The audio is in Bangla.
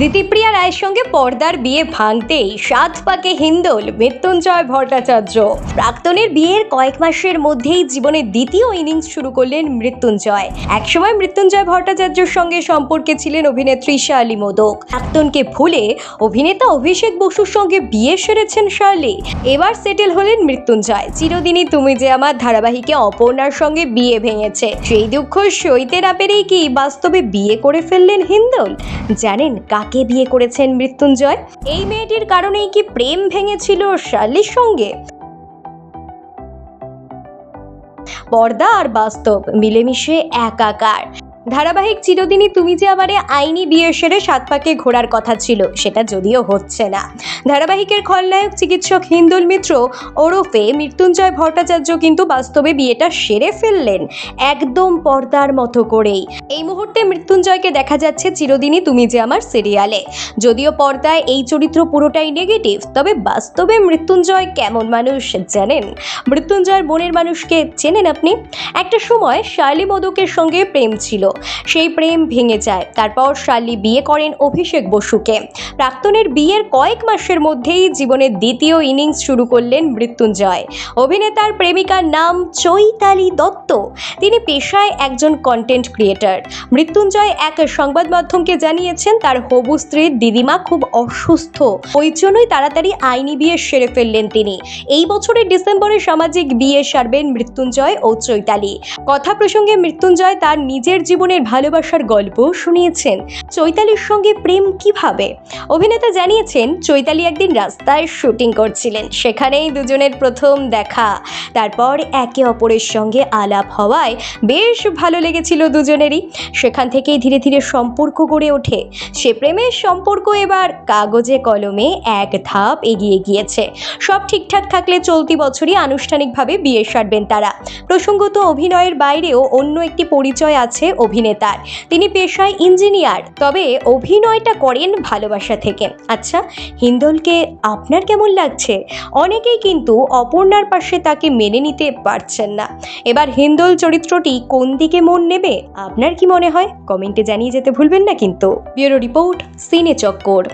দিতিপ্রিয়া রায়ের সঙ্গে পর্দার বিয়ে ভাঙতেই সাত পাকে হিন্দোল, মৃত্যুঞ্জয় ভট্টাচার্য। প্রাক্তনের বিয়ের কয়েক মাসের মধ্যেই জীবনের দ্বিতীয় ইনিংস শুরু করলেন মৃত্যুঞ্জয়। একসময় মৃত্যুঞ্জয় ভট্টাচার্যের সঙ্গে সম্পর্কে ছিলেন অভিনেত্রী শার্লি মোদক। প্রাক্তনকে ভুলে অভিনেতা অভিষেক বসুর সঙ্গে বিয়ে সেরেছেন শার্লি। এবার সেটেল হলেন মৃত্যুঞ্জয়। চিরদিনই তুমি যে আমার ধারাবাহিকে অপর্ণার সঙ্গে বিয়ে ভেঙেছে, সেই দুঃখ সইতে না পেরেই কি বাস্তবে বিয়ে করে ফেললেন হিন্দোল? জানেন কাকে বিয়ে করেছেন মৃত্যুঞ্জয়। এই মেয়েটির কারণেই কি প্রেম ভেঙেছিল শার্লির সঙ্গে? পর্দা আর বাস্তব, মিলেমিশে একাকার। ধারাবাহিক চিরদিনই তুমি যে আমারে আইনি বিয়ে সেরে সাত পাকে ঘোরার কথা ছিল, সেটা যদিও হচ্ছে না। ধারাবাহিকের খলনায়ক, চিকিৎসক হিন্দুল মিত্র ওরফে মৃত্যুঞ্জয় ভট্টাচার্য কিন্তু বাস্তবে বিয়েটা সেরে ফেললেন, একদম পর্দার মতো করেই। এই মুহূর্তে মৃত্যুঞ্জয়কে দেখা যাচ্ছে চিরদিনই তুমি যে আমার সিরিয়ালে যদিও পর্দায় এই চরিত্র পুরোটাই নেগেটিভ তবে বাস্তবে মৃত্যুঞ্জয় কেমন মানুষ জানেন? মৃত্যুঞ্জয়ের বোনের মানুষকে চেনেন আপনি? একটা সময় শার্লি মোদকের সঙ্গে প্রেম ছিল সেই প্রেম ভেঙে যায়। তারপর শার্লি বিয়ে করেন অভিষেক বসুকে। প্রাক্তনের বিয়ের কয়েক মাসের মধ্যেই জীবনের দ্বিতীয় ইনিংস শুরু করলেন মৃত্যুঞ্জয়। অভিনেতার প্রেমিকার নাম চৈতালি দত্ত। তিনি পেশায় একজন কন্টেন্ট ক্রিয়েটার মৃত্যুঞ্জয় এক সংবাদ মাধ্যমকে জানিয়েছেন, তার হবু স্ত্রীর দিদিমা খুব অসুস্থ। ওই জন্যই তাড়াতাড়ি আইনি বিয়ে সেরে ফেললেন তিনি। এই বছরের ডিসেম্বরে সামাজিক বিয়ে সারবেন মৃত্যুঞ্জয় ও চৈতালি। কথা প্রসঙ্গে মৃত্যুঞ্জয় তার নিজের জীবনের ভালোবাসার গল্প শুনিয়েছেন চৈতালির সঙ্গে প্রেম কীভাবে? অভিনেতা জানিয়েছেন, চৈতালি একদিন রাস্তায় শুটিং করছিলেন। সেখানেই দুজনের প্রথম দেখা। তারপর একে অপরের সঙ্গে আলাপ হওয়ায় বেশ ভালো লেগেছিল দুজনেরই। সেখান থেকেই ধীরে ধীরে সম্পর্ক গড়ে ওঠে। সে প্রেমের সম্পর্ক এবার কাগজে কলমে এক ধাপ এগিয়ে গিয়েছে। সব ঠিকঠাক থাকলে চলতি বছরই আনুষ্ঠানিকভাবে বিয়ে সারবেন তারা। প্রসঙ্গত অভিনয়ের বাইরেও অন্য একটি পরিচয় আছে অভিনেতার। তিনি পেশায় ইঞ্জিনিয়ার, তবে অভিনয়টা করেন ভালোবাসা থেকে। আচ্ছা হিন্দলকে আপনার কেমন লাগছে? অনেকেই কিন্তু অপর্ণার পাশে তাকে মেনে নিতে পারছেন না। এবার হিন্দল চরিত্রটি কোন দিকে মন নেবে? আপনার কি মনে হয়? কমেন্টে জানিয়ে যেতে ভুলবেন না কিন্তু। ব্যুরো রিপোর্ট, সিনে চক্কর।